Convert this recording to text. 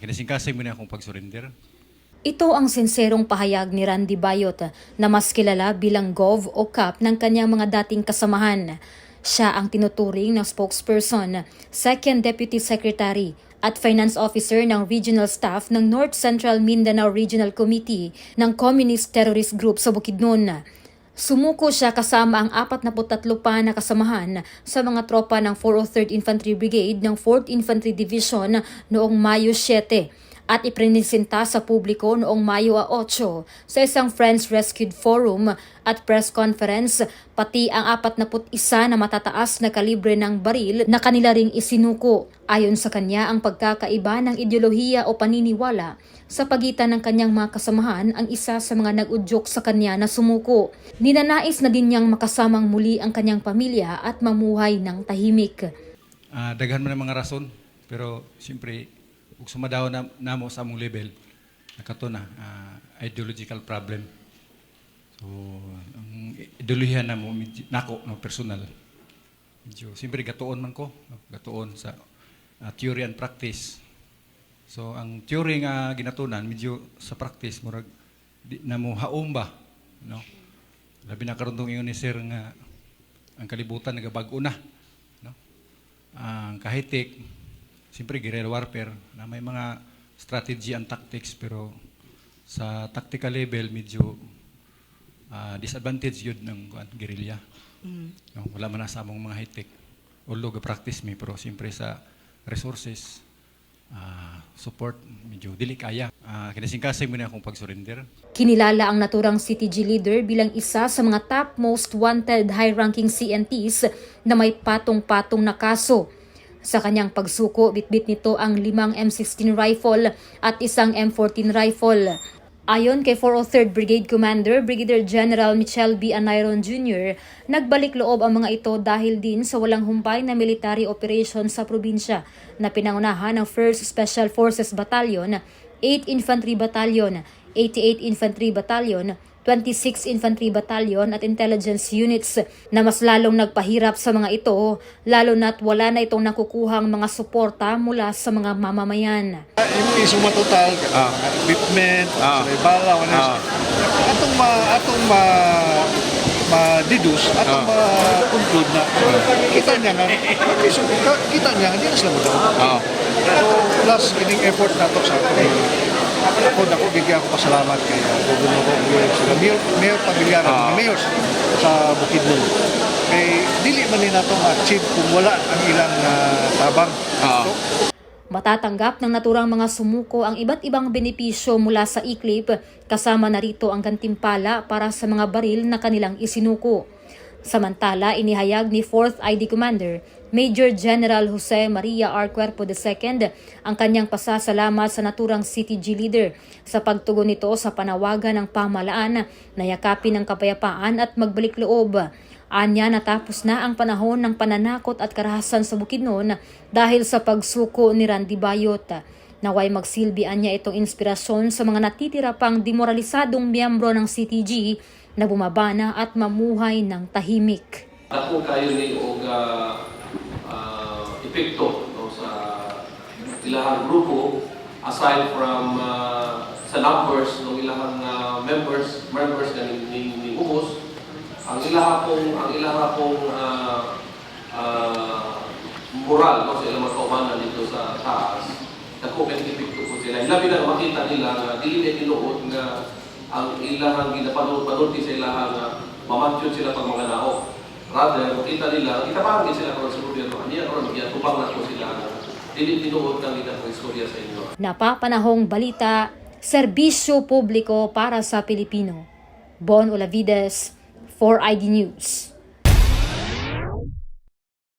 kinasingkasay mo na akong pag-surrender. Ito ang sinserong pahayag ni Randy Bayot na mas kilala bilang Gov o Kap ng kanyang mga dating kasamahan. Siya ang tinuturing ng spokesperson, Second Deputy Secretary at Finance Officer ng Regional Staff ng North Central Mindanao Regional Committee ng Communist Terrorist Group sa Bukidnon. Sumuko siya kasama ang 43 pa na kasamahan sa mga tropa ng 403rd Infantry Brigade ng 4th Infantry Division noong Mayo 7 at iprinisinta sa publiko noong Mayo 8 sa isang Friends Rescued Forum at press conference pati ang 41 na matataas na kalibre ng baril na kanila ring isinuko. Ayon sa kanya ang pagkakaiba ng ideolohiya o paniniwala sa pagitan ng kanyang mga kasamahan ang isa sa mga nag-udyok sa kanya na sumuko. Ninanais na din niyang makasamang muli ang kanyang pamilya at mamuhay ng tahimik. Ah, daghan man ang mga rason, pero siyempre, ug sumadaw na namo sa among level, nakato na ah, ideological problem. So, ang ideolohiya na mo, medyo- nako, no, personal. Medyo, siyempre, gatuon man ko, gatuon sa ah, theory and practice. So, ang theory nga ginatunan, medyo sa practice, murag, di, na mo haom ba, no? Labi na karon tong ingon ni sir nga ang kalibutan nagabago na, no? Ang kahitik, siyempre guerrilla warfare na may mga strategy and tactics pero sa tactical level medyo ah, disadvantage yun ng guerrilla. No, wala man sa among mga high-tech. Although ga-practice mi pero siyempre sa resources ah, support medyo dili kaya. Uh, kinasingkasay mo na akong pag-surrender. Kinilala ang naturang CTG leader bilang isa sa mga top most wanted high-ranking CNTs na may patong-patong na kaso. Sa kanyang pagsuko, bitbit nito ang limang M16 rifle at isang M14 rifle. Ayon kay 403rd Brigade Commander Brigadier General Michel B. Anayron Jr., nagbalik loob ang mga ito dahil din sa walang humpay na military operation sa probinsya na pinangunahan ng 1st Special Forces Battalion, 8 Infantry Battalion, 88 Infantry Battalion, 26 Infantry Battalion at intelligence units na mas lalong nagpahirap sa mga ito, lalo na't wala na itong nakukuhang mga suporta mula sa mga mamamayan. Yung isuma total, Ah. equipment, Ah. sa bala, wala Ah. Atong ma atong ma ma-deduce, atong Ah. ma-conclude na kita niya nga, kita niya nga, di na sila magawa. Oo. So, plus, kining effort na to sa ato. Ako, ako, bigyan ako pasalamat kay uh, Gobernador Roque, sila Mayor, Mayor Pamilyara, Ah. mga mayors sa Bukidnon. Kay, dili man nila to ma-achieve kung wala ang ilang ah, tabang. Ah. So, Matatanggap ng naturang mga sumuko ang iba't ibang benepisyo mula sa ICLIP kasama na rito ang gantimpala para sa mga baril na kanilang isinuko. Samantala, inihayag ni 4th ID Commander Major General Jose Maria R. Cuerpo II ang kanyang pasasalamat sa naturang CTG leader sa pagtugon nito sa panawagan ng pamalaan na yakapin ang kapayapaan at magbalik loob. Anya natapos na ang panahon ng pananakot at karahasan sa Bukidnon dahil sa pagsuko ni Randy Bayot. Naway magsilbi anya itong inspirasyon sa mga natitira pang demoralisadong miyembro ng CTG na bumabana at mamuhay ng tahimik. Ako kayo ni og uh, epekto no, sa ilahang grupo aside from uh, sa numbers ng ilahang uh, members members na ni, ni, ni ang ilaha pong ang ilaha pong uh, uh, moral no, sa ilang mga dito sa taas kay epekto po sila labi na makita nila nga dili na tinuod nga ang ilahang ginapanood-panod sa ilahang uh, mamatyon sila pag mga naok Rather, makita nila, itaparang sila karon sa gobyerno. Yan, karon, kaya tubang na po sila. Dili tinuod ng ilang istorya sa inyo. Napapanahong balita, serbisyo publiko para sa Pilipino. Bon Olavides, 4ID News.